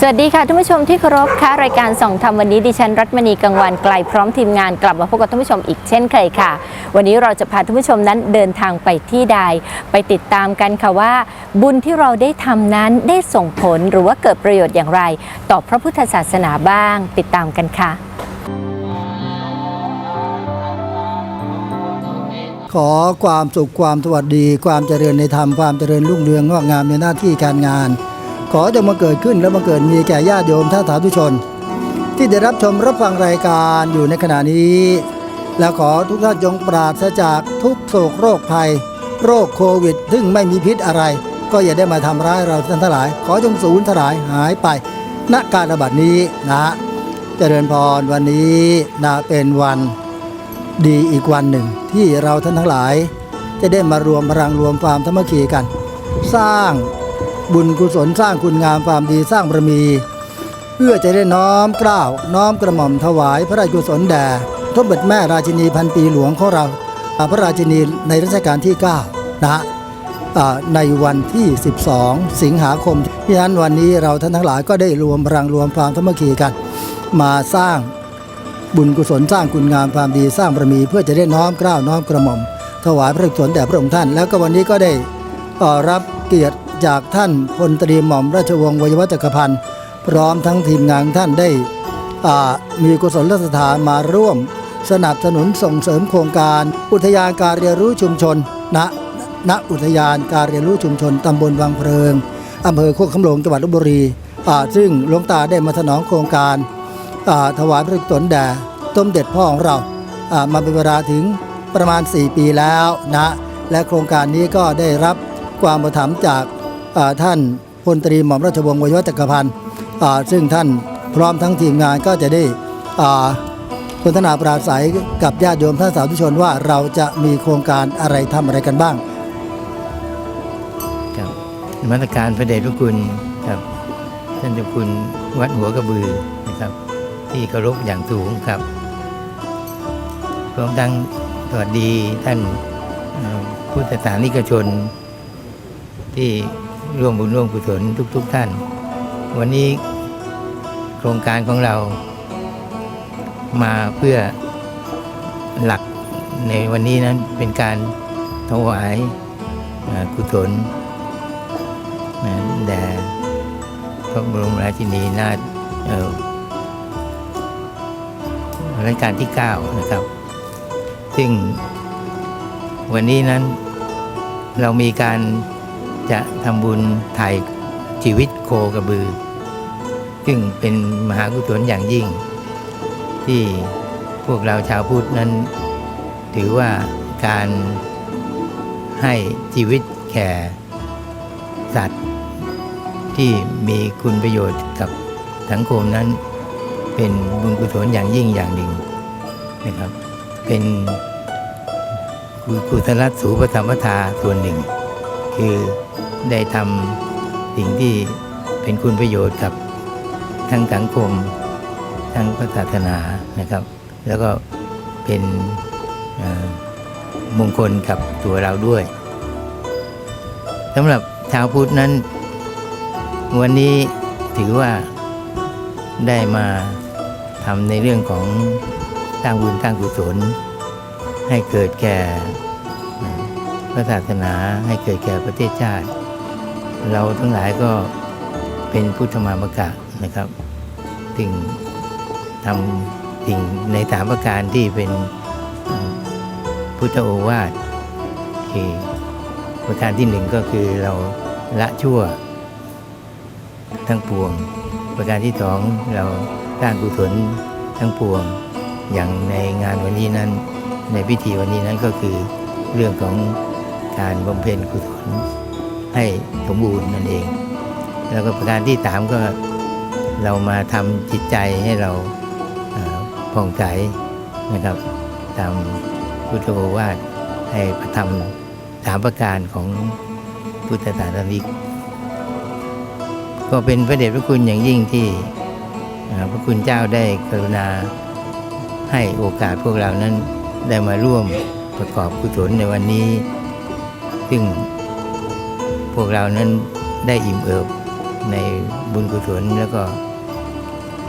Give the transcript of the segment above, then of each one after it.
สวัสดีค่ะท่านผู้ชมที่เคารพค่ะรายการส่องธรรมวันนี้ดิฉันรัตมณีกังวานไกลพร้อมทีมงานกลับมาพบกับท่านผู้ชมอีกเช่นเคยค่ะ วันนี้เราจะพาท่านผู้ชมนั้นเดินทางไปที่ใด ไปติดตามกันค่ะว่า บุญที่เราได้ทำนั้นได้ส่งผลหรือว่าเกิดประโยชน์อย่างไร ต่อพระพุทธศาสนาบ้าง ติดตามกันค่ะ ขอความสุขความสวัสดี ความเจริญในธรรมความเจริญรุ่งเรืองงอกงามในหน้าที่การงาน ขอจะมาเกิดขึ้นและมาเกิดมีแก่ญาติโยมท่านสาธุชน ที่ได้รับชมรับฟังรายการอยู่ในขณะนี้ และขอทุกท่านจงปราศจากทุกโศกโรคภัย โรคโควิด ซึ่งไม่มีพิษอะไร ก็อย่าได้มาทำร้ายเราท่านทั้งหลาย ขอจงสูญสลายหายไปณการระบาดนี้นะเจริญพรวันนี้นะเป็นวันดีอีกวันหนึ่ง ที่เราท่านทั้งหลาย จะได้มารวมพลังรวมความธรรมคีกัน สร้าง บุญกุศลสร้างคุณงามความดีสร้างบารมี เพื่อจะได้น้อมกล้าวน้อมกระหม่อมถวายพระราชกุศลแด่ทบเบ็ดแม่ราชินีพันปีหลวงของเราพระราชินีในรัชกาลที่ 9นะฮะในวันที่ 12 สิงหาคมที่นั้นวันนี้เราท่านทั้งหลายก็ได้รวมพลังรวมความธรรมคีกัน มาสร้างบุญกุศลสร้างคุณงามความดีสร้างบารมีเพื่อจะได้น้อมกล้าวน้อมกระหม่อม ถวายพระกุศลแด่พระองค์ท่าน แล้วก็วันนี้ก็ได้รับเกียรติ จากท่านพลตรีหม่อมราชวงศ์วยวัฒจักรพันธ์พร้อมทั้งทีมงานท่านได้มีกุศลสถานมาร่วม สนับสนุนส่งเสริมโครงการ อุทยานการเรียนรู้ชุมชนณณอุทยานการเรียนรู้ชุมชนตำบลวังเพลิงอำเภอโคกคำลงจังหวัดลบบุรีซึ่งหลวงตาได้มาสนองโครงการถวายพระกุศลแด่ต้มเด็ดพ่อของเรามาเป็นเวลาถึงประมาณ 4 ปีแล้วนะและโครงการนี้ก็ได้รับความประถมภ์จาก ท่านพลตรีหม่อมราชวงศ์วยวัฒจักรพันธ์ซึ่งท่านพร้อมทั้งทีมงานก็จะได้สนทนาปราศัยกับญาติโยมท่านสาธุชนว่าเราจะมีโครงการอะไรทำอะไรกันบ้างครับนมัสการพระเดชพระคุณครับท่านเจ้าคุณวัดหัวกระบือนะครับ ที่เคารพอย่างสูงครับพร้อมทั้งสวัสดีท่านเอ่อพุทธศานิกชนที่ ร่วมบุญร่วมกุศลทุกๆท่าน วันนี้โครงการของเรามาเพื่อหลักในวันนี้นั้นเป็นการถวายกุศลแด่พระบรมราชินีนาถเอ่อรัชกาลที่ 9 นะครับ ซึ่งวันนี้นั้นเรามีการ จะทำบุญถ่ายชีวิตโคกระบือ ซึ่งเป็นมหากุศลอย่างยิ่ง ที่พวกเราชาวพุทธนั้น ถือว่าการให้ชีวิตแก่สัตว์ ที่มีคุณประโยชน์กับสังคมนั้น เป็นบุญกุศลอย่างยิ่งอย่างหนึ่งนะครับ เป็นกุศลสูปธรรมทาส่วนหนึ่ง คือได้ทำสิ่งที่เป็นคุณประโยชน์กับทั้งสังคม ทั้งพระศาสนานะครับ แล้วก็เป็นมงคลกับตัวเราด้วยสำหรับชาวพุทธนั้น วันนี้ถือว่าได้มาทำในเรื่องของสร้างบุญสร้างกุศลให้เกิดแก่ ระศาสนาให้เกิดแก่ประเทศชาติ เราทั้งหลายก็เป็นพุทธมามกะนะครับถึงทำสิ่งในสามประการที่เป็นพุทธโอวาทคือประการที่หนึ่งก็คือเราละชั่วทั้งปวง ประการที่สองเราสร้างกุศลทั้งปวง อย่างในงานวันนี้นั้น ในพิธีวันนี้นั้นก็คือเรื่องของ การบำเพ็ญกุศลให้สมบูรณ์นั่นเอง แล้วก็ประการที่สามก็เรามาทำจิตใจให้เราผ่องใสนะครับตามพุทธโอวาทให้ประทำสามประการของพุทธศาสนิกก็เป็นพระเดชพระคุณอย่างยิ่งที่พระคุณเจ้าได้กรุณาให้โอกาสพวกเรานั้นได้มาร่วมประกอบกุศลในวันนี้ ซึ่งพวกเรานั้นได้อิ่มเอิบในบุญกุศลแล้วก็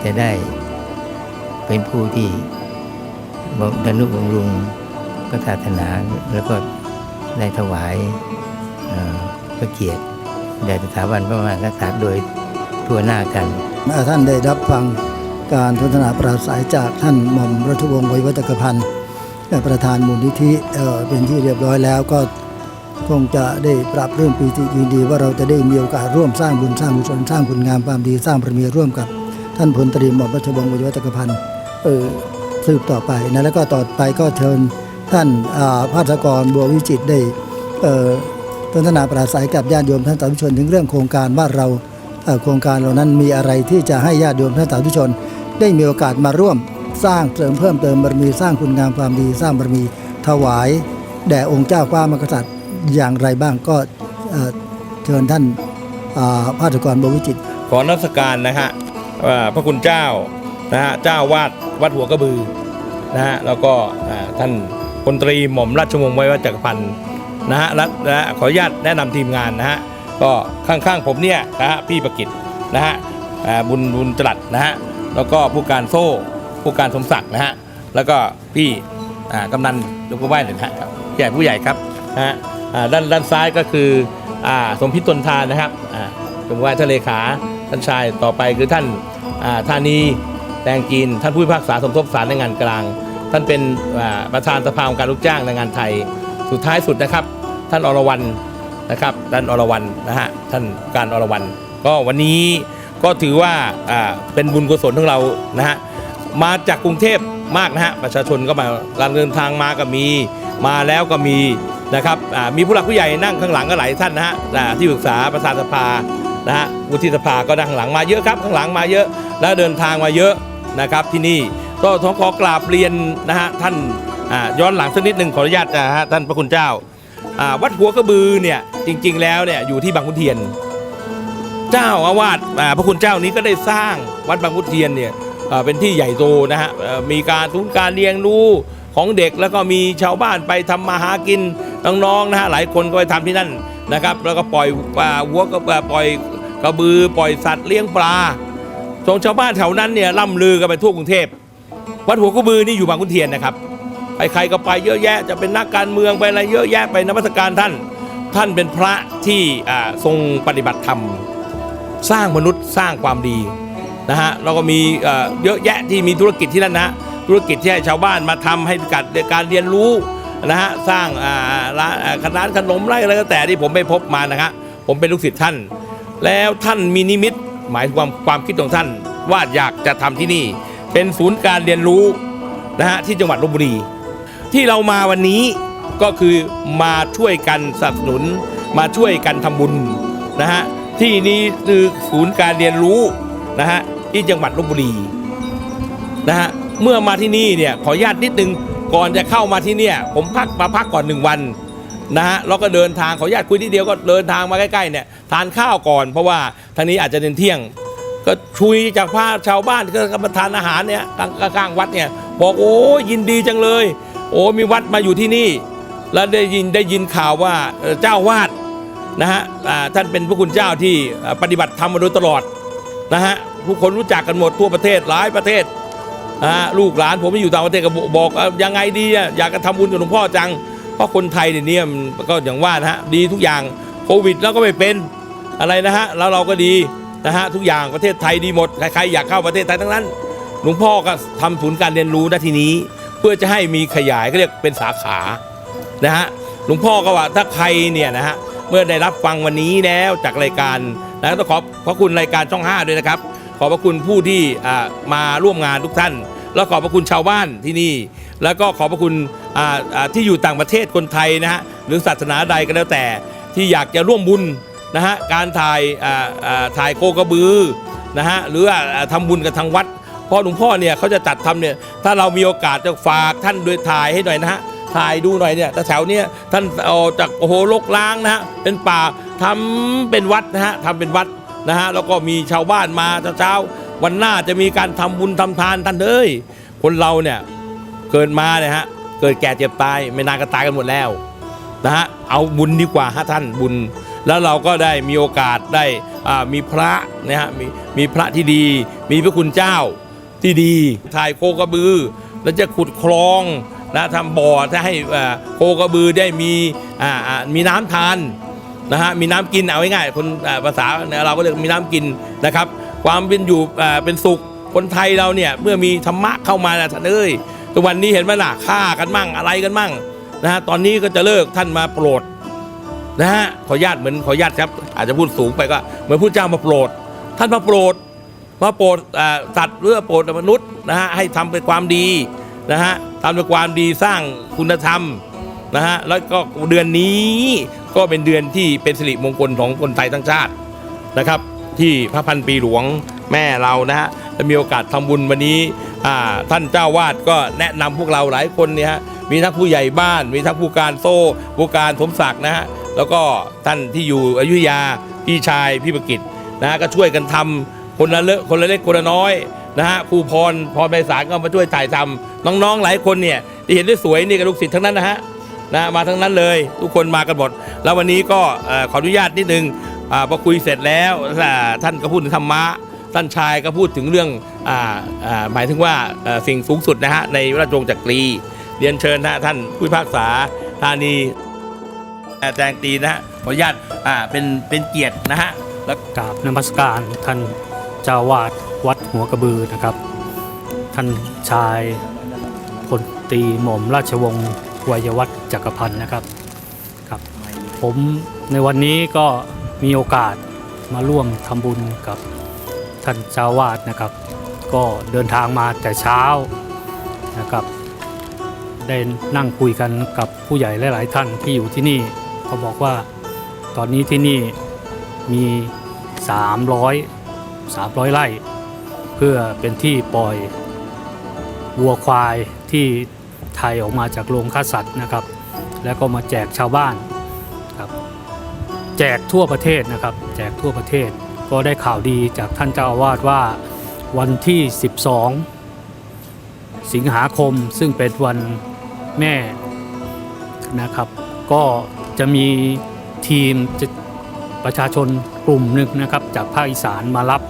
จะได้เป็นผู้ที่บำดนุบำรุงพระศาสนาแล้วก็ได้ถวายพระเกียรติแด่สถาบันพระมหากษัตริย์โดยทั่วหน้ากันเมื่อท่านได้รับฟังการพัฒนาปราศัยจากท่านหม่อมรัฐวงศ์วยวัฒกพันธ์ประธานมูลนิธิเป็นที่เรียบร้อยแล้วก็ คงจะได้ปรับเรื่องปีติยินดีว่าเราจะได้มีโอกาสร่วมสร้างบุญสร้างกุศลสร้างคุณงามความดีสร้างบารมีร่วมกับ ท่านพลตรีหม่อมรัชวงศ์วยวัฒกพันธ์เออสืบต่อไปนะแล้วก็ต่อไปก็เชิญท่านอ่าภาสกรบัววิจิตรได้เออพัฒนาปราศัยกับญาติโยมท่านสาธุชน ถึงเรื่องโครงการว่าเราโครงการเหล่านั้นมีอะไรที่จะให้ญาติโยมท่านสาธุชน ได้มีโอกาสมาร่วมสร้างเสริมเพิ่มเติมบารมีสร้างคุณงามความดีสร้างบารมีถวาย แด่องค์เจ้าฟ้ามกษัตริย์ อย่างไรบ้างก็เชิญท่านอ่าภาสกรบววิจิต ขอนัสการนะฮะว่าพระคุณเจ้านะฮะเจ้าวาดวัดหัวกระบือนะฮะแล้วก็ท่านพลตรีหม่อมราชวงศ์ไว้วัจักรพันธ์นะฮะและและขออนุญาตแนะนำทีมงานนะฮะก็ข้างๆผมเนี่ยนะฮะพี่ประกิตนะฮะบุญบุญจรัสนะฮะแล้วก็ผู้การโซ่ผู้การสมศักดิ์นะฮะแล้วก็พี่กำนันยกมือไหว้หน่อยนะฮะผู้ใหญ่ผู้ใหญ่ครับนะฮะ ด้านด้านซ้ายก็คืออสมพิตนทานนะครับอ่ายกมือไหว้ท่านเลขาท่านชายต่อไปคือท่านอ่าธานีแตงจีนท่านผู้พิพากษาสมทบศาลในงานกลาง ท่านเป็นประธานสภาองค์การลูกจ้างในงานไทย สุดท้ายสุดนะครับ ท่านอรวรรณนะครับท่านอรวรรณนะฮะท่านการอรวรรณก็วันนี้ก็ถือว่าอ่าเป็นบุญกุศลของเรานะฮะมาจากกรุงเทพมากนะฮะประชาชนก็มาการเดินทางมาก็มี มาแล้วก็มีนะครับมีผู้หลักผู้ใหญ่นั่งข้างหลังก็หลายท่านนะฮะที่ปรึกษาประธานสภานะฮะวุฒิสภาก็นั่งข้างหลังมาเยอะครับข้างหลังมาเยอะ แล้วเดินทางมาเยอะนะครับที่นี่ก็ต้องขอกราบเรียนนะฮะท่านย้อนหลังสักนิดหนึ่งขออนุญาตนะฮะท่านพระคุณเจ้าวัดหัวกระบือเนี่ยจริง ๆ แล้วเนี่ยอยู่ที่บางขุนเทียน เจ้าอาวาสพระคุณเจ้านี้ก็ได้สร้างวัดบางขุนเทียนเนี่ยเป็นที่ใหญ่โตนะฮะมีการทุนการเลี้ยงรู้ ของเด็กแล้วก็มีชาวบ้านไปทำมาหากินน้องๆนะฮะหลายคนก็ไปทำที่นั่นนะครับ แล้วก็ปล่อยปลาวัวก็ปล่อยกระบือปล่อยสัตว์เลี้ยงปลาชงชาวบ้านแถวนั้นเนี่ยล่ำลือกันไปทั่วกรุงเทพวัดหัวกระบือนี่อยู่บางขุนเทียนนะครับใครๆก็ไปเยอะแยะจะเป็นนักการเมืองไปอะไรเยอะแยะไปนมัสการท่าน ท่านเป็นพระที่อ่าทรงปฏิบัติธรรม สร้างมนุษย์สร้างความดีนะฮะเราก็มีอ่อเยอะแยะที่มีธุรกิจที่นั่นนะ ธุรกิจที่ให้ชาวบ้านมาทำให้กัดการเรียนรู้นะฮะสร้างอ่าร้านาร้านขนมไร่อะไรก็แต่ที่ผมไปพบมานะฮะผมเป็นลูกศิษย์ท่าน แล้วท่านมีนิมิตหมายความความคิดของท่านว่าอยากจะทำที่นี่ เป็นศูนย์การเรียนรู้นะฮะที่จังหวัดลบบุรี ที่เรามาวันนี้ก็คือมาช่วยกันสนับสนุน มาช่วยกันทำบุญนะฮะที่นี้คือศูนย์การเรียนรู้นะฮะที่จังหวัดลบบุรีนะฮะ เมื่อมาที่นี่เนี่ยขออนุญาตนิดนึงก่อนจะเข้ามาที่เนี่ยผมพักมาพักก่อนหนึ่งวันนะฮะแล้วก็เดินทางขออนุญาตคุยทีเดียวก็เดินทางมาใกล้ๆเนี่ยทานข้าวก่อน เพราะว่าทางนี้อาจจะเดินเที่ยง ก็ชุยจากพาชาวบ้านก็มาทานอาหารเนี่ยกลางกลางวัดเนี่ยบอกโอ้ยินดีจังเลย โอ้มีวัดมาอยู่ที่นี่ แล้วได้ยินได้ยินข่าวว่าเจ้าวาดนะฮะท่านเป็นพระคุณเจ้าที่ปฏิบัติธรรมมาโดยตลอดนะฮะผู้คนรู้จักกันหมดทั่วประเทศหลายประเทศ อ่าลูกหลานผมที่อยู่ต่างประเทศก็บอกบอกอ่อยังไงดีอะอยากจะทำบุญกับหลวงพ่อจัง เพราะคนไทยเดี๋ยวนี้มันก็อย่างว่านะฮะดีทุกอย่างโควิดแล้วก็ไม่เป็นอะไรนะฮะแล้วเราก็ดีนะฮะทุกอย่างประเทศไทยดีหมดใครๆอยากเข้าประเทศไทยทั้งนั้น หลวงพ่อก็ทำศูนย์การเรียนรู้ณที่นี้ เพื่อจะให้มีขยายก็เรียกเป็นสาขานะฮะหลวงพ่อก็ว่าถ้าใครเนี่ยนะฮะเมื่อได้รับฟังวันนี้แล้วจากรายการนะต้องขอบพระคุณรายการช่อง 5 ด้วยนะครับ ขอบพระคุณผู้ที่มาร่วมงานทุกท่าน แล้วขอบพระคุณชาวบ้านที่นี่ แล้วก็ขอบพระคุณที่อยู่ต่างประเทศคนไทยนะฮะหรือศาสนาใดก็แล้วแต่ที่อยากจะร่วมบุญนะฮะการถ่ายถ่ายโคกระบือนะฮะหรือว่าอ่าทำบุญกับทางวัดเพราะหลวงพ่อเนี่ยเขาจะจัดทำเนี่ยถ้าเรามีโอกาสจะฝากท่านด้วยถ่ายให้หน่อยนะฮะถ่ายดูหน่อยเนี่ยแต่แถวเนี้ยท่านเอาจากโอ้โหลกล้างนะฮะเป็นป่าทำเป็นวัดนะฮะทำเป็นวัด นะฮะแล้วก็มีชาวบ้านมาเช้าวันหน้าจะมีการทำบุญทำทานท่านเอ้ยคนเราเนี่ยเกิดมาเนี่ยฮะเกิดแก่เจ็บตายไม่นานก็ตายกันหมดแล้วนะฮะเอาบุญดีกว่าฮะท่านบุญ แล้วเราก็ได้มีโอกาสได้อ่ามีพระนะฮะมีมีพระที่ดี มีพระคุณเจ้าที่ดีถ่ายโคกระบือ แล้วจะขุดคลองนะทำบ่อถ้าให้อ่าโคกระบือได้มีอ่าอ่ามีน้ำทาน นะฮะมีน้ำกินเอาง่ายๆคนภาษาเราก็เรียกมีน้ำกินนะครับ ความเป็นอยู่เป็นสุขคนไทยเราเนี่ยเมื่อมีธรรมะเข้ามานะท่านเอ้ยทุกวันนี้เห็นไหมล่ะฆ่ากันมั่งอะไรกันมั่งนะฮะตอนนี้ก็จะเลิกท่านมาโปรดนะฮะขออนุญาตเหมือนขออนุญาตครับ อาจจะพูดสูงไปก็เหมือนผู้เจ้ามาโปรด ท่านมาโปรดมาโปรดสัตว์หรือว่าโปรดมนุษย์นะฮะให้ทำเป็นความดีนะฮะทำเป็นความดีสร้างคุณธรรมนะฮะแล้วก็เดือนนี้ ก็เป็นเดือนที่เป็นสิริมงคลของคนไทยทั้งชาตินะครับ ที่พระพันปีหลวงแม่เรานะฮะจะมีโอกาสทำบุญวันนี้ท่านเจ้าวาดก็แนะนำพวกเราหลายคนเนี่ยฮะมีทั้งผู้ใหญ่บ้าน มีทั้งผู้การโซ่ ผู้การสมศักดิ์นะฮะแล้วก็ท่านที่อยู่อยุธยาพี่ชายพี่ประกิตนะะก็ช่วยกันทำคนละเลคนละเล็กคนละน้อยนะฮะครูพรพรไพศาลก็มาช่วยถ่ายทำน้องๆหลายคนเนี่ยที่เห็นได้สวยนี่กับลูกศิษย์ทั้งนั้นนะฮะ นะมาทั้งนั้นเลย ทุกคนมากันหมด แล้ววันนี้ก็ขออนุญาตนิดนึงอ่าพอคุยเสร็จแล้วท่านก็พูดถึงธรรมะท่านชายก็พูดถึงเรื่องออหมายถึงว่าสิ่งสูงสุดนะฮะในราชวงศ์จักรี เรียนเชิญนะท่านผู้พิพากษาธานีอ่าแจงตีนะฮะขออนุญาตเป็นเป็นเกียรตินะฮะแล้วกราบนมัสการท่านเจ้าวาดวัดหัวกระบือนะครับ ท่านชายพลตีหม่อมราชวงศ์ วัยวัฒน์จักรพันธ์นะครับครับผมในวันนี้ก็มีโอกาสมาร่วมทำบุญกับท่านเจ้าวาดนะครับ ก็เดินทางมาแต่เช้านะครับ ได้นั่งคุยกันกับผู้ใหญ่หลาย ๆ ท่านที่อยู่ที่นี่เขาบอกว่าตอนนี้ที่นี่มี 300 300 ไร่ เพื่อเป็นที่ปล่อยวัวควายที่ ไทยออกมาจากโรงฆ่าสัตว์นะครับ แล้วก็มาแจกชาวบ้านครับแจกทั่วประเทศนะครับ แจกทั่วประเทศก็ได้ข่าวดีจากท่านเจ้าอาวาสว่าวันที่ 12 สิงหาคมซึ่งเป็นวันแม่นะครับ ก็จะมีทีมประชาชนกลุ่มหนึ่งนะครับ จากภาคอีสานมารับ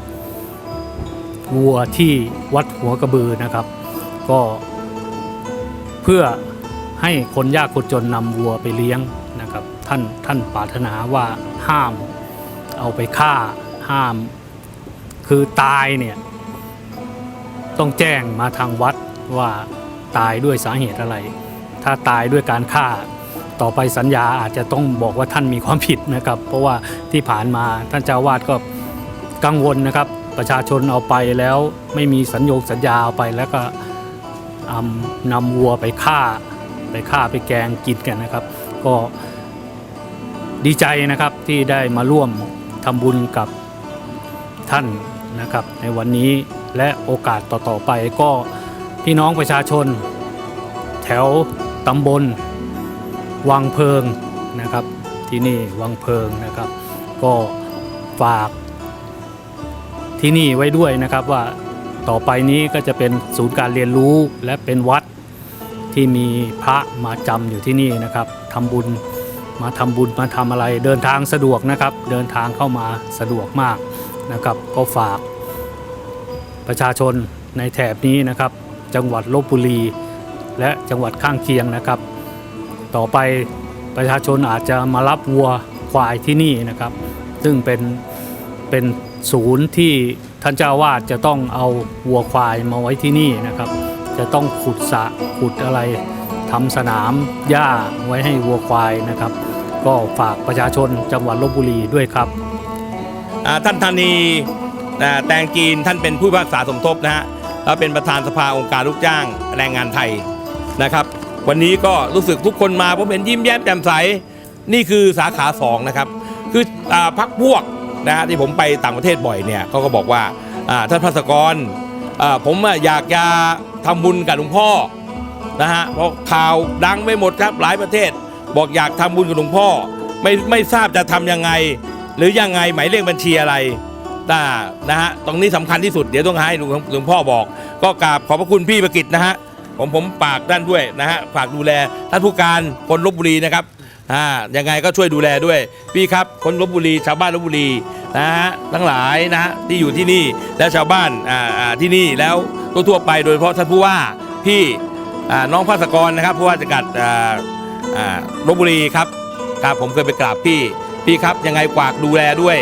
วัวที่วัดหัวกระบือนะครับ ก็ เพื่อให้คนยากคนจนนำวัวไปเลี้ยงนะครับ ท่านท่านปรารถนาว่าห้ามเอาไปฆ่าห้าม คือตายเนี่ยต้องแจ้งมาทางวัดว่าตายด้วยสาเหตุอะไร ถ้าตายด้วยการฆ่าต่อไปสัญญาอาจจะต้องบอกว่าท่านมีความผิดนะครับ เพราะว่าที่ผ่านมาท่านเจ้าวาดก็กังวลนะครับ ประชาชนเอาไปแล้วไม่มีสัญญงสัญญาเอาไปแล้วก็ อำนำวัวไปฆ่า ไปฆ่าไปแกงกินกันนะครับ ก็ดีใจนะครับที่ได้มาร่วมทำบุญกับท่านนะครับ ในวันนี้และโอกาสต่อๆไปก็พี่น้องประชาชน แถวตำบล วังเพิงนะครับ ที่นี่วังเพิงนะครับ ก็ฝากที่นี่ไว้ด้วยนะครับว่า ต่อไปนี้ก็จะเป็นศูนย์การเรียนรู้และเป็นวัดที่มีพระมาจำอยู่ที่นี่นะครับทำบุญมาทำบุญมาทำอะไร เดินทางสะดวกนะครับ เดินทางเข้ามาสะดวกมากนะครับ ก็ฝากประชาชนในแถบนี้นะครับ จังหวัดลบบุรี และจังหวัดข้างเคียงนะครับ ต่อไปประชาชนอาจจะมารับวัวควายที่นี่นะครับ ซึ่งเป็นเป็นศูนย์ที่ ท่านเจ้าวาดจะต้องเอาวัวควายมาไว้ที่นี่นะครับ จะต้องขุดสะขุดอะไรทำสนามหญ้าไว้ให้วัวควายนะครับ ก็ฝากประชาชนจังหวัดลบบุรีด้วยครับท่านธานีแตงจีนท่านเป็นผู้พิพากษาสมทบนะฮะแล้วเป็นประธานสภาองค์การลูกจ้างแรงงานไทยนะครับ วันนี้ก็รู้สึกทุกคนมาผมเห็นยิ้มแย้มแจ่มใสนี่คือสาขา2นะครับคืออพักพวก นะฮะที่ผมไปต่างประเทศบ่อยเนี่ยเขาก็บอกว่าท่านพระสกรอ่าผมอยากจะทำบุญกับหลวงพ่อนะฮะเพราะข่าวดังไปหมดครับหลายประเทศ บอกอยากทำบุญกับหลวงพ่อ ไม่ไม่ทราบจะทำยังไง หรือยังไงหมายเลขบัญชีอะไรนะนะฮะตรงนี้สำคัญที่สุดเดี๋ยวต้องให้หลวงหลวงพ่อบอก ก็กราบขอบพระคุณพี่ประกิตนะฮะผมผมฝากด้านด้วยนะฮะฝากดูแลท่านผู้การคนลบบุรีนะครับ อ่ายังไงก็ช่วยดูแลด้วย พี่ครับคนลบบุรีชาวบ้านลบบุรีนะฮะทั้งหลายนะฮะที่อยู่ที่นี่และชาวบ้านอ่าที่นี่แล้วทั่วๆไปโดยเฉพาะท่านผู้ว่าพี่อ่าน้องภาสกรนะครับผู้ว่าจังหวัดอ่าอ่าลบบุรีครับครับผมเคยไปกราบพี่พี่ครับยังไงฝากดูแลด้วย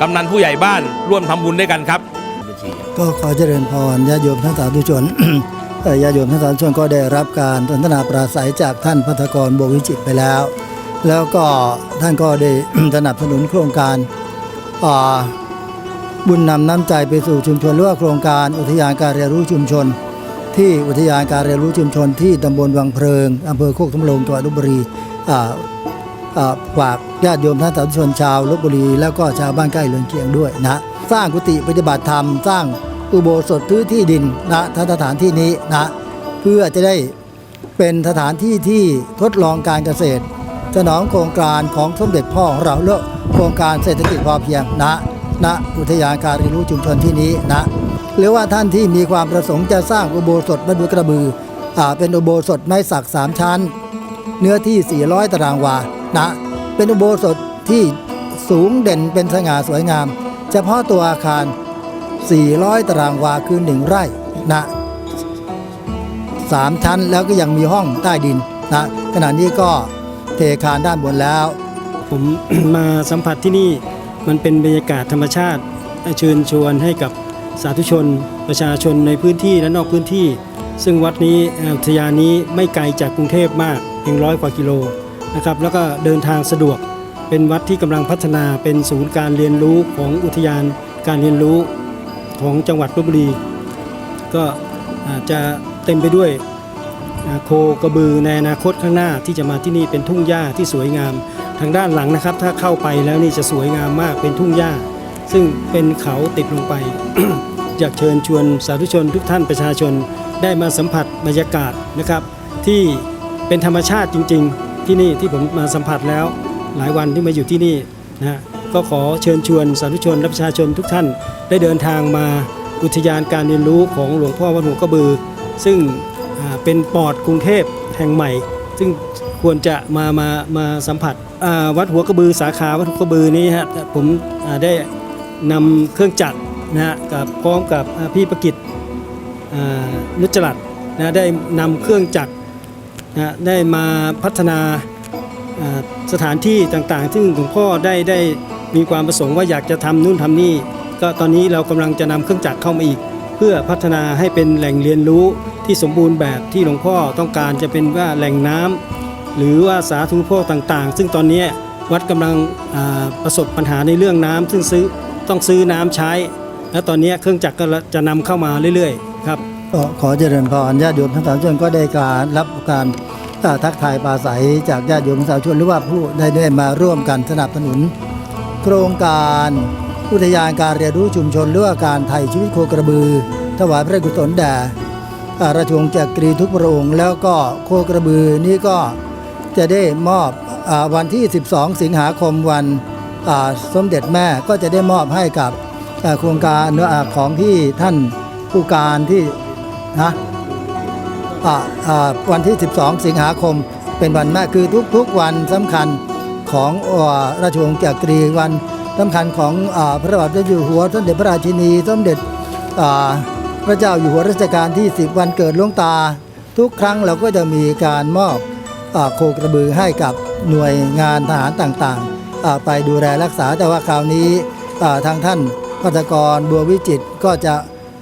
กำนันผู้ใหญ่บ้านร่วมทำบุญด้วยกันครับ ก็ขอเจริญพรญาติโยมทั้งสาธุชนญาติโยมทั้งสาธุชนก็ได้รับการสนทนาปราศัยจากท่านพัฒกรบวกวิจิตรไปแล้ว แล้วก็ท่านก็ได้สนับสนุนโครงการบุญนำน้ำใจไปสู่ชุมชนหรือว่าโครงการอุทยานการเรียนรู้ชุมชน ที่อุทยานการเรียนรู้ชุมชน ที่ตำบลวังเพลิงอำเภอโคกทำโลงจังหวัดลบบุรีฝากญาติโยมท่านสาธุชนชาวลบบุรี แล้วก็ชาวบ้านใกล้เรือนเคียงด้วยนะสร้างกุฏิปฏิบัติธรรม สร้างอุโบสถพื้นที่ดินนะท่านสถานที่นี้นะเพื่อจะได้เป็นสถานที่ที่ทดลองการเกษตร สนองโครงการของสมเด็จพ่อของเราเลือกโครงการเศรษฐกิจพอเพียงณณอุทยานการเรียนรู้ชุมชนที่นี้นะ หรือว่าท่านที่มีความประสงค์จะสร้างอุโบสถบรรดุกระบืออ่าเป็นอุโบสถไม้สักสามชั้น เนื้อที่ 400 ตารางวานะ เป็นอุโบสถที่สูงเด่นเป็นสง่าสวยงาม เฉพาะตัวอาคาร 400 ตารางวาคือ 1 ไร่นะสามชั้นแล้วก็ยังมีห้องใต้ดินนะขณะนี้ก็ เทคานด้านบนแล้ว ผมมาสัมผัสที่นี่มันเป็นบรรยากาศธรรมชาติเชิญชวนให้กับสาธุชน ประชาชนในพื้นที่และนอกพื้นที่ ซึ่งวัดนี้อุทยานนี้ไม่ไกลจากกรุงเทพมากเพียงร้อยกว่ากิโลนะครับแล้วก็เดินทางสะดวกเป็นวัดที่กำลังพัฒนาเป็นศูนย์การเรียนรู้ของอุทยานการเรียนรู้ของจังหวัดลบบุรี ก็จะเต็มไปด้วย โคกระบือในอนาคตข้างหน้าที่จะมาที่นี่เป็นทุ่งหญ้าที่สวยงาม ทางด้านหลังนะครับ ถ้าเข้าไปแล้วนี่จะสวยงามมากเป็นทุ่งหญ้า ซึ่งเป็นเขาติดลงไป อยากเชิญชวนสาธุชนทุกท่านประชาชนได้มาสัมผัสบรรยากาศนะครับ ที่เป็นธรรมชาติจริง ๆ ที่นี่ที่ผมมาสัมผัสแล้ว หลายวันที่มาอยู่ที่นี่นะก็ขอเชิญชวนสาธุชนและประชาชนทุกท่านได้เดินทางมาอุทยานการเรียนรู้ของหลวงพ่อวัดหัวกระบือ ซึ่ง เป็นปอดกรุงเทพแห่งใหม่ ซึ่งควรจะมามามาสัมผัสวัดหัวกระบือสาขาวัดหัวกระบือนี้ฮะผมได้นำเครื่องจักรนะฮะกับพร้อมกับพี่ประกิตนุจรัตน์นะได้นำเครื่องจักรนะได้มาพัฒนาอ่าสถานที่ต่างๆ ซึ่งหลวงพ่อได้ได้มีความประสงค์ว่าอยากจะทำนู่นทำนี่ ก็ตอนนี้เรากำลังจะนำเครื่องจักรเข้ามาอีก เพื่อพัฒนาให้เป็นแหล่งเรียนรู้ ที่สมบูรณ์แบบที่หลวงพ่อต้องการจะเป็นว่าแหล่งน้ำหรือว่าสาธารณูปโภคต่างๆ ซึ่งตอนนี้วัดกำลังประสบปัญหาในเรื่องน้ำซึ่งซื้อต้องซื้อน้ำใช้ และตอนนี้เครื่องจักรก็จะนำเข้ามาเรื่อยๆครับก็ขอเจริญพรญาติโยมทั้งสามชนก็ได้การรับการทักทายปราศัยจากญาติโยมสามชนหรือว่าผู้ได้ได้มาร่วมกันสนับสนุน โครงการอุทยานการเรียนรู้ชุมชนหรือว่าการไถ่ชีวิตโคกระบือ ถวายพระกุศลแด่ ราชวงศ์จักรีทุกพระองค์ แล้วก็โคกระบือนี้ก็จะได้มอบอวันที่ 12 สิงหาคมวันสมเด็จแม่ก็จะได้มอบให้กับโครงการเนื้ออาของที่ท่านผู้การที่นะวันที่ 12 สิงหาคมเป็นวันแม่คือทุกๆวันสำคัญของอราชวงศ์จักรีวันสำคัญของอพระบาทสมเด็จอยู่หัวสมเด็จพระราชินีสมเด็จ พระเจ้าอยู่หัวรัชกาลที่ 10 วันเกิดหลวงตา ทุกครั้งเราก็จะมีการมอบอโคกระบือให้กับหน่วยงานทหารต่างๆ ไปดูแลรักษาแต่ว่าคราวนี้ทางท่านพัฒกรบัววิจิตก็จะ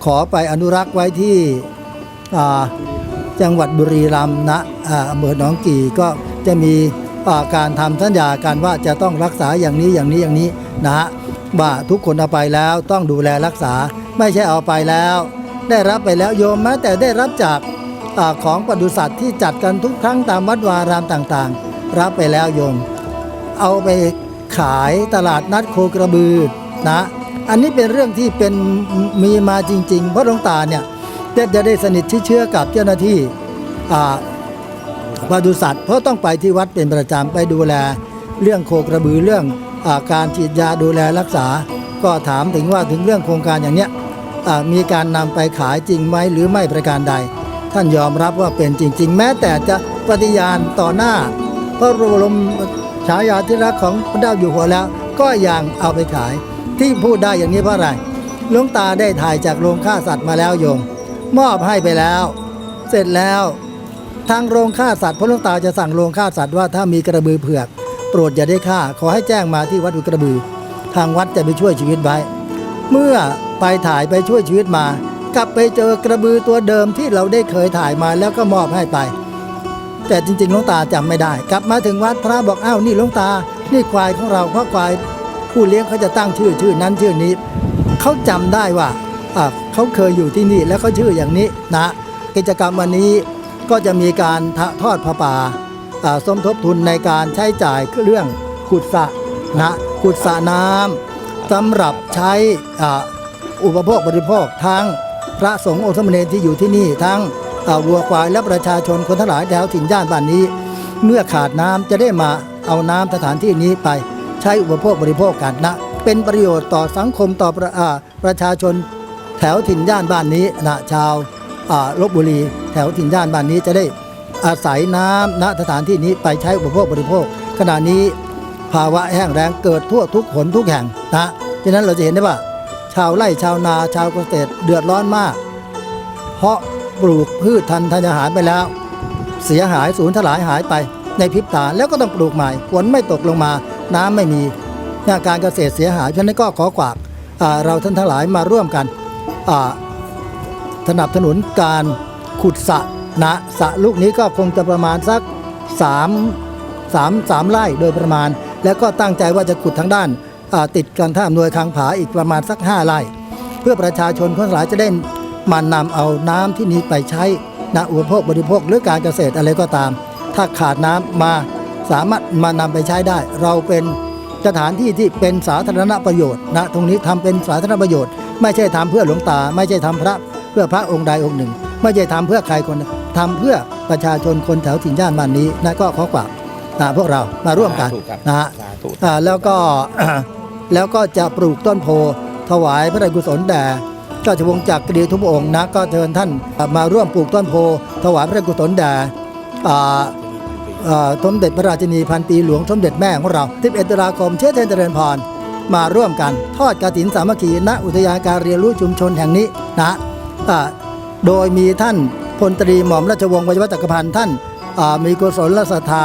ขอไปอนุรักษ์ไว้ที่จังหวัดบุรีรัมย์นะอำเภอหนองกี่ก็จะมีการทำสัญญากันว่าจะต้องรักษาอย่างนี้อย่างนี้อย่างนี้นะฮะว่าทุกคนเอาไปแล้วต้องดูแลรักษาไม่ใช่เอาไปแล้ว ได้รับไปแล้วโยมแม้แต่ได้รับจากอของปศุสัตว์ที่จัดกันทุกครั้งตามวัดวารามต่างๆ รับไปแล้วโยม เอาไปขายตลาดนัดโคกระบือนะ อันนี้เป็นเรื่องที่เป็นมีมาจริง ๆ เพราะหลวงตาเนี่ยจะได้สนิทชิดเชื้อกับเจ้าหน้าที่ปศุสัตว์เพราะต้องไปที่วัดเป็นประจำไปดูแล เรื่องโคกระบือเรื่องอการฉีดยาดูแลรักษา ก็ถามถึงว่าถึงเรื่องโครงการอย่างเนี้ย อ่ามีการนำไปขายจริงไหมหรือไม่ประการใด ท่านยอมรับว่าเป็นจริง ๆ แม้แต่จะปฏิญาณต่อหน้า พระบรมฉายาธิรักของพระเจ้าอยู่หัวแล้ว ก็ยังเอาไปขายที่พูดได้อย่างนี้เพราะอะไรหลวงตาได้ถ่ายจากโรงฆ่าสัตว์มาแล้วโยม มอบให้ไปแล้ว เสร็จแล้ว ทางโรงฆ่าสัตว์พระหลวงตาจะสั่งโรงฆ่าสัตว์ว่าถ้ามีกระบือเผือก โปรดอย่าได้ฆ่า ขอให้แจ้งมาที่วัดอุกระบือ ทางวัดจะไปช่วยชีวิตไว้ เมื่อไปถ่ายไปช่วยชีวิตมา กลับไปเจอกระบือตัวเดิมที่เราได้เคยถ่ายมาแล้วก็มอบให้ไป แต่จริงๆหลวงตาจำไม่ได้ กลับมาถึงวัดพระบอกอ้าวนี่หลวงตา นี่ควายของเราเพราะควายผู้เลี้ยงเขาจะตั้งชื่อชื่อนั้นชื่อนี้เขาจำได้ว่าเขาเคยอยู่ที่นี่แล้วเขาชื่ออย่างนี้นะ กิจกรรมวันนี้ก็จะมีการทอดผ้าป่าอ่าสมทบทุนในการใช้จ่ายเรื่องขุดสระนะขุดสระน้ำ สำหรับใช้อุปโภคบริโภคทั้งพระสงฆ์องค์สมเด็จที่อยู่ที่นี่ทั้งวัวควายและประชาชนคนทั้งหลายแถวถิ่นย่านบ้านนี้ เมื่อขาดน้ำจะได้มาเอาน้ำสถานที่นี้ไปใช้อุปโภคบริโภคกันนะ เป็นประโยชน์ต่อสังคมต่อประประชาชนแถวถิ่นย่านบ้านนี้นะชาวลบบุรี แถวถิ่นย่านบ้านนี้จะได้อาศัยน้ำณสถานที่นี้ไปใช้อุปโภคบริโภค ขณะนี้ ภาวะแห้งแล้งเกิดทั่วทุกหนทุกแห่งนะฉะนั้นเราจะเห็นได้ว่า ชาวไร่ชาวนาชาวเกษตรเดือดร้อนมาก เพราะปลูกพืชทันทันอาหารไปแล้ว เสียหายสูญถลายหายไปในพริบตาแล้วก็ต้องปลูกใหม่ฝนไม่ตกลงมา น้ำไม่มีาการเกษตรเสียหายฉะนั้นก็ขอกวากเราท่านทั้งหลายมาร่วมกันสนับสนุนการขุดสระนะสระลูกนี้ก็คงจะประมาณสัก 3 3 3ไร่โดยประมาณ แล้วก็ตั้งใจว่าจะขุดทางด้านาติดกันท่าอำนวยคังผาอีกประมาณสัก5ไร่เพื่อประชาชนคนหลายจะได้มานำเอาน้ำที่นี้ไปใช้นะอุปโภคบริโภคหรือการเกษตรอะไรก็ตาม ถ้าขาดน้ำมาสามารถมานำไปใช้ได้ เราเป็นสถานที่ที่เป็นสาธารณประโยชน์นะตรงนี้ทำเป็นสาธารณประโยชน์ ไม่ใช่ทำเพื่อหลวงตา ไม่ใช่ทำพระเพื่อพระองค์ใดองค์หนึ่ง ไม่ใช่ทำเพื่อใครคนหนึ่งทำเพื่อประชาชนคนแถวถิ่นย่านบ้านนี้นะก็ขอกราบ นะพวกเรามาร่วมกันสาธุครับนะฮะสาธุอ่าแล้วก็แล้วก็จะปลูกต้นโพถวายพระราชกุศลแด่เจ้าชวงศ์จักรีทุกพระองค์นะก็เชิญท่านมาร่วมปลูกต้นโพถวายพระราชกุศลแด่อ่าอ่าสมเด็จพระราชินีพันปีหลวงสมเด็จแม่ของเรา11ตุลาคมเชื้อเทียนเจริญพรมาร่วมกันทอดกฐินสามัคคีณอุทยานการเรียนรู้ชุมชนแห่งนี้นะอ่าโดยมีท่านพลตรีหม่อมราชวงศ์วชิรจักรพันธ์ท่านอ่ามีกุศลศรัทธา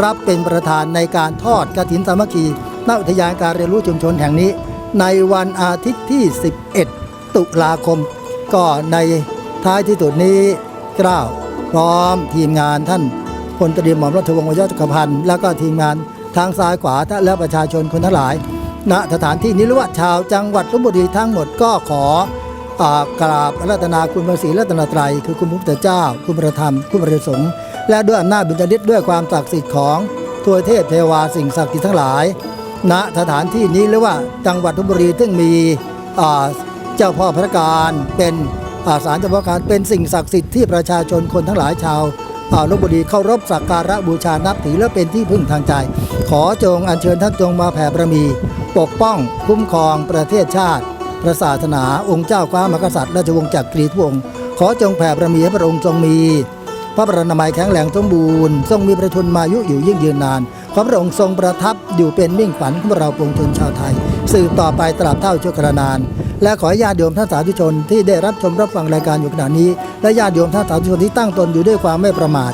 รับเป็นประธานในการทอดกฐินสามัคคีณอุทยานการเรียนรู้ชุมชนแห่งนี้ ในวันอาทิตย์ที่ 11 ตุลาคม ก็ในท้ายที่สุดนี้กล้าวพร้อมทีมงานท่านพลตรีหม่อมราชวงศ์วชิรจักรพันธ์แล้วก็ทีมงานทางซ้ายขวาและประชาชนคนทั้งหลาย ณสถานที่นี้หรือว่าชาวจังหวัดลบบุรีทั้งหมดก็ขออกราบรัตนาคุณพระศรีรัตนตรัย คือคุณพระพุทธเจ้า คุณพระธรรม คุณพระสงฆ์ และด้วยอำนาจบุญญาฤทธิ์ด้วยความศักดิ์สิทธิ์ของทวยเทพเทวาสิ่งศักดิ์สิทธิ์ทั้งหลาย ณสถานที่นี้หรือว่าจังหวัดลบบุรีซึ่งมีเจ้าพ่อพระการเป็นอาสารเจ้าพ่อการเป็นสิ่งศักดิ์สิทธิ์ที่ประชาชนคนทั้งหลายชาวลบบุรีเคารพสักการะบูชานับถือและเป็นที่พึ่งทางใจ ขอจงอัญเชิญท่านจงมาแผ่บารมี ปกป้องคุ้มครองประเทศชาติ พระศาสนา องค์เจ้าฟ้ามหากษัตริย์ราชวงศ์จักรีทุกองค์ขอจงแผ่บารมีให้พระองค์ทรงมี พระปรนามัยแข็งแรงสมบูรณ์ทรงมีประชนมายุอยู่ยิ่งยืนนาน ขอพระองค์ทรงประทับอยู่เป็นมิ่งขวัญของเราปวงชนชาวไทย สืบต่อไปตราบเท่าชั่วกระนาน และขอญาติโยมท่านสาธุชนที่ได้รับชมรับฟังรายการอยู่ขณะนี้ และญาติโยมท่านสาธุชนที่ตั้งตนอยู่ด้วยความไม่ประมาท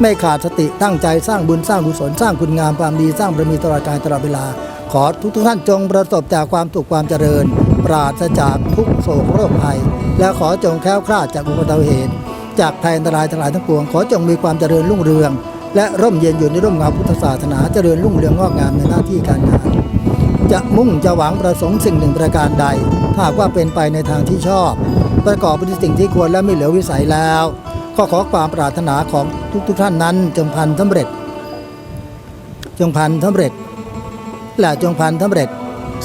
ไม่ขาดสติตั้งใจสร้างบุญสร้างกุศลสร้างคุณงามความดีสร้างบารมีตลอดกาลตลอดเวลา ขอทุกทุกท่านจงประสบจากความสุขความเจริญ ปราศจากทุกโศกโรคภัย และขอจงแคล้วคลาดจากอุบัติเหตุ จากภัยอันตรายทั้งหลายทั้งปวง ขอจงมีความเจริญรุ่งเรือง และร่มเย็นอยู่ในร่มเงาพุทธศาสนาเจริญรุ่งเรืองงอกงามในหน้าที่การงาน จะมุ่งจะหวังประสงค์สิ่งหนึ่งประการใด ถ้าหากว่าเป็นไปในทางที่ชอบ ประกอบไปด้วยสิ่งที่ควรและไม่เหลือวิสัยแล้วก็ขอความปรารถนาของทุกๆทท่านนั้น จงพันสำเร็จ จงพันสำเร็จและจงพันสำเร็จ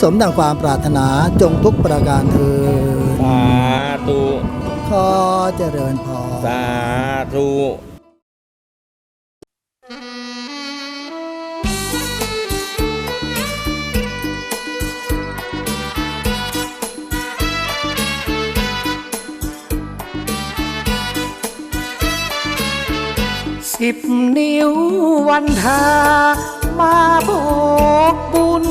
สมดังความปรารถนาจงทุกประการเถิดสาธุขอเจริญพร สาธุสิบนิ้ววันทามาโบกบุญ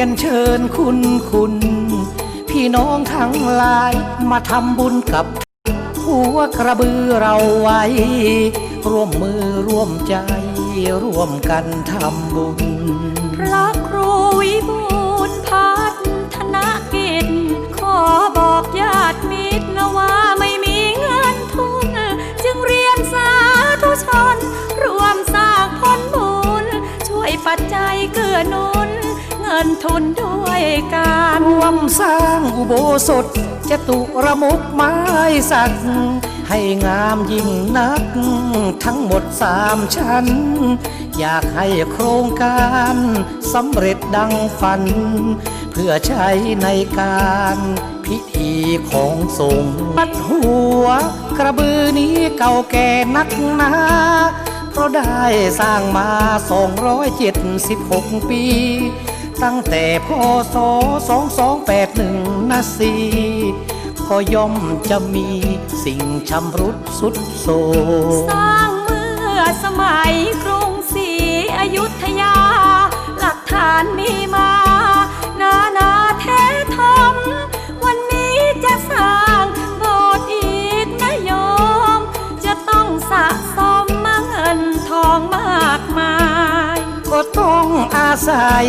ยนเชิญคุณคุณ พี่น้องทั้งหลายมาทำบุญกับ หัวกระบือเราไว้ ร่วมมือร่วมใจ ร่วมกันทำบุญ พระครูวิบูลพัฒนกิจ ขอบอกญาติมิตรนะว่าไม่มีเงินทุน จึงเรียนสาธุชน ร่วมสร้างผลบุญ ช่วยปัจจัยเกื้อหนุน นทุนด้วยการร่วมสร้างอุโบสถจตุระมุกไม้สัก ให้งามยิ่งนัก ทั้งหมดสามชั้น อยากให้โครงการสำเร็จดังฝัน เพื่อใช้ในการพิธีของสงฆ์ปัดหัว กระบือนี้เก่าแก่นักหนาเพราะได้สร้างมา 276 ปี ตั้งแต่พศ2281นะสีก็ย่อมจะมีสิ่งชำรุดสุดโทรสมร้างเมื่อสมัยกรุงศรีอยุธยา หลักฐานมีมา นานาแท้ทมวันนี้จะสร้างโบสถ์อีกนะโยม จะต้องสะสมมาเงินทองมากมาย ก็ต้องอาศัย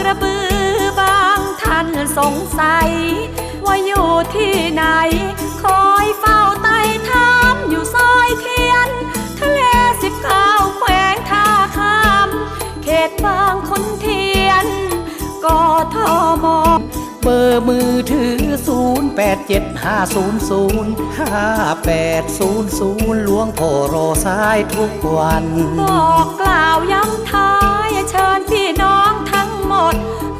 กระบือบางท่านสงสัย ว่าอยู่ที่ไหน คอยเฝ้าไต่ถามอยู่ซอยเทียน ทะเลสิบเก้าแขวงท่าข้าม เขตบางขุนเทียนกทมเบอร์มือถือ 0875005800 หลวงพ่อรอสายทุกวัน บอกกล่าวย้ำท้ายเชิญพี่น้องทั้ง หมด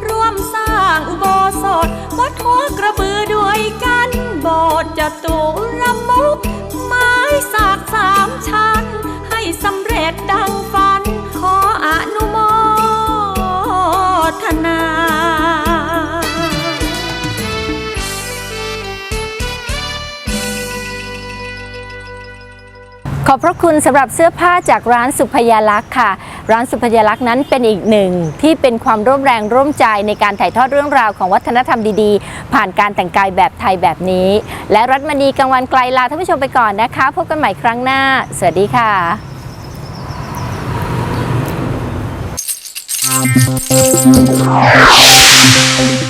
ร่วมสร้างอุโบสถวัดหัวกระบือด้วยกันโบสถ์จะตุระมุก ไม้สักสามชั้น ให้สำเร็จดังฝัน ขอบพระคุณสำหรับเสื้อผ้าจากร้านสุพยาลักษ์ค่ะ ร้านสุพยาลักษ์นั้นเป็นอีกหนึ่ง ที่เป็นความร่วมแรงร่วมใจในการถ่ายทอดเรื่องราวของวัฒนธรรมดีๆ ผ่านการแต่งกายแบบไทยแบบนี้ และรัตมณีกังวันไกลลาท่านผู้ชมไปก่อนนะคะ พบกันใหม่ครั้งหน้า สวัสดีค่ะเ